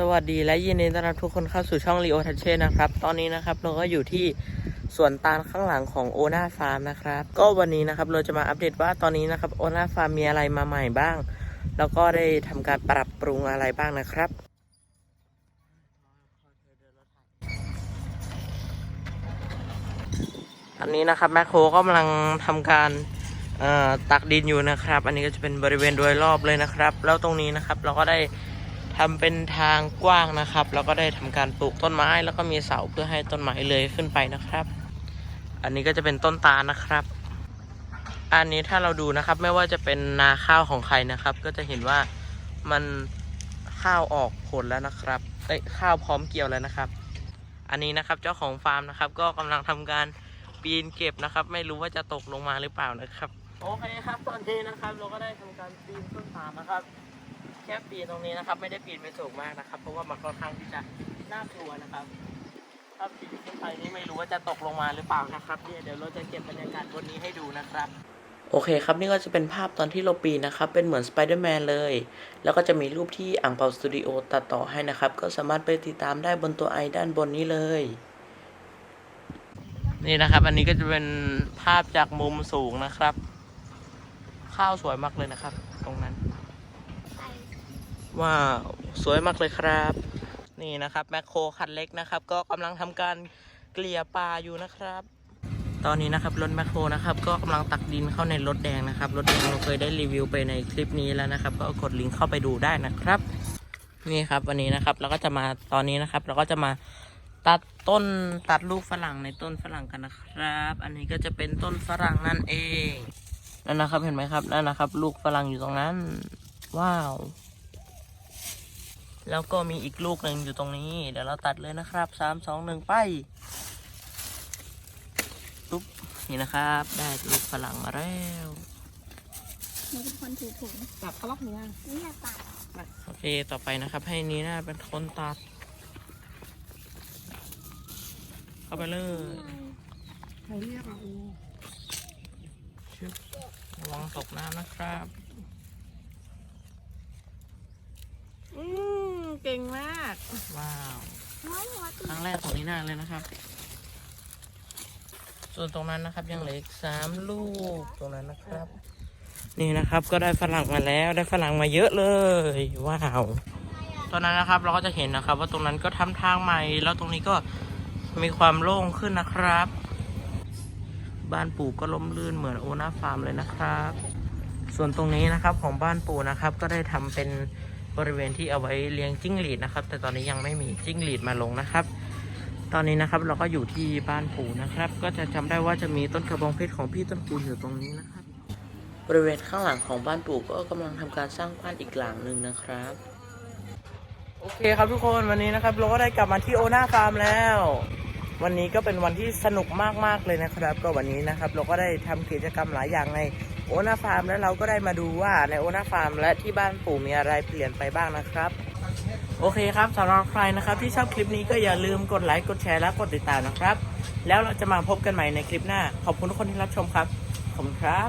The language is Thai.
สวัสดีและยินดีต้อนรับทุกคนเข้าสู่ช่อง Leo t a c h e นะครับ ตอนนี้นะครับเราก็อยู่ที่สวนตาลข้างหลังของโอนาฟาร์มนะครับ ก็วันนี้นะครับเราจะมาอัปเดตว่าตอนนี้นะครับโอนาฟาร์มมีอะไรมาใหม่บ้าง แล้วก็ได้ทำการปรับปรุงอะไรบ้างนะครับอันนี้นะครับแมคโครก็กำลังทำการตักดินอยู่นะครับ อันนี้ก็จะเป็นบริเวณโดยรอบเลยนะครับ แล้วตรงนี้นะครับเราก็ได้ ทำเป็นทางกว้างนะครับ แล้วก็ได้ทำการปลูกต้นไม้แล้วก็มีเสาเพื่อให้ต้นไม้เลยขึ้นไปนะครับ อันนี้ก็จะเป็นต้นตาลนะครับ อันนี้ถ้าเราดูนะครับไม่ว่าจะเป็นนาข้าวของใครนะครับ ก็จะเห็นว่ามันข้าวออกผลแล้วนะครับเอ้ยข้าวพร้อมเกี่ยวแล้วนะครับ อันนี้นะครับเจ้าของฟาร์มนะครับ ก็กำลังทำการปีนเก็บนะครับ ไม่รู้ว่าจะตกลงมาหรือเปล่านะครับ โอเคครับ ตอนนี้นะครับ เราก็ได้ทำการปีนต้นปาลนะครับ แค่ปีนตรงนี้นะครับ ไม่ได้ปีนไปสูงมากนะครับ เพราะว่ามันค่อนข้างที่จะน่ากลัวนะครับถ้าปีนขึ้นไปนี่ไม่รู้ว่าจะตกลงมาหรือเปล่านะครับเนี่ยเดี๋ยวเราจะเก็บบรรยากาศบนนี้ให้ดูนะครับ โอเคครับนี่ก็จะเป็นภาพตอนที่เราปีนนะครับ เป็นเหมือนสไปเดอร์แมนเลย แล้วก็จะมีรูปที่อ่างเปาสตูดิโอตัดต่อให้นะครับ ก็สามารถไปติดตามได้บนตัวไอด้านบนนี้เลยนี่นะครับ อันนี้ก็จะเป็นภาพจากมุมสูงนะครับ ข้าวสวยมากเลยนะครับ ตรงนั้น ว้าวสวยมากเลยครับ นี่นะครับแมคโครคันเล็กนะครับ ก็กำลังทำการเกลี่ยปลาอยู่นะครับ ตอนนี้นะครับรถแมคโครนะครับ ก็กำลังตักดินเข้าในรถแดงนะครับรถแดงเราเคยได้รีวิวไปในคลิปนี้แล้วนะครับ ก็กดลิงก์เข้าไปดูได้นะครับ นี่ครับวันนี้นะครับเราก็จะมาตอนนี้นะครับ เราก็จะมาตัดต้นตัดลูกฝรั่งในต้นฝรั่งกันนะครับ อันนี้ก็จะเป็นต้นฝรั่งนั่นเองนั่นนะครับเห็นไหมครับนั่นนะครับ ลูกฝรั่งอยู่ตรงนั้น ว้าว แล้วก็มีอีกลูกหนึ่งอยู่ตรงนี้ เดี๋ยวเราตัดเลยนะครับสามสองหนึ่งไปปุ๊บนี่นะครับ ได้ลูกฝรั่งมาแล้วหนูเป็นคนถือถุงจับเขาล็อกเนื้อนี่อยากตัดโอเคต่อไปนะครับ ให้นีน่าเป็นคนตัด เข้าไปเลยใครเรียกอะโอ้ชึบระวังตกน้ำนะครับ อืมเก่งมาก ว้าวน้อยหัวครั้งแรกของนีน่าเลยนะครับ ส่วนตรงนั้นนะครับยังเหลืออีกสามลูกตรงนั้นนะครับ นี่นะครับก็ได้ฝรั่งมาแล้วได้ฝรั่งมาเยอะเลย ว้าวตอนนั้นนะครับเราก็จะเห็นนะครับ ว่าตรงนั้นก็ทำทางใหม่ แล้วตรงนี้ก็มีความโล่งขึ้นนะครับ บ้านปู่ก็ล้มลื่นเหมือนโอนาฟาร์มเลยนะครับ ส่วนตรงนี้นะครับของบ้านปู่นะครับ ก็ได้ทำเป็น บริเวณที่เอาไว้เลี้ยงจิ้งหรีดนะครับ แต่ตอนนี้ยังไม่มีจิ้งหรีดมาลงนะครับ ตอนนี้นะครับเราก็อยู่ที่บ้านปู่นะครับ ก็จะจำได้ว่าจะมีต้นกระบองเพชรของพี่ต้นปูนอยู่ตรงนี้นะครับ บริเวณข้างหลังของบ้านปู่ก็กำลังทำการสร้างบ้านอีกหลังหนึ่งนะครับโอเคครับทุกคนวันนี้นะครับเราก็ได้กลับมาที่โอนาฟาร์มแล้ว วันนี้ก็เป็นวันที่สนุกมากๆเลยนะครับ ก็วันนี้นะครับ เราก็ได้ทำกิจกรรมหลายอย่างใน โอนาฟาร์มแล้วเราก็ได้มาดูว่าในโอนาฟาร์มและที่บ้านปู่มีอะไรเปลี่ยนไปบ้างนะครับ โอเคครับสำหรับใครนะครับที่ชอบคลิปนี้ก็อย่าลืมกดไลค์กดแชร์และกดติดตามนะครับ แล้วเราจะมาพบกันใหม่ในคลิปหน้า ขอบคุณทุกคนที่รับชมครับ ขอบคุณครับ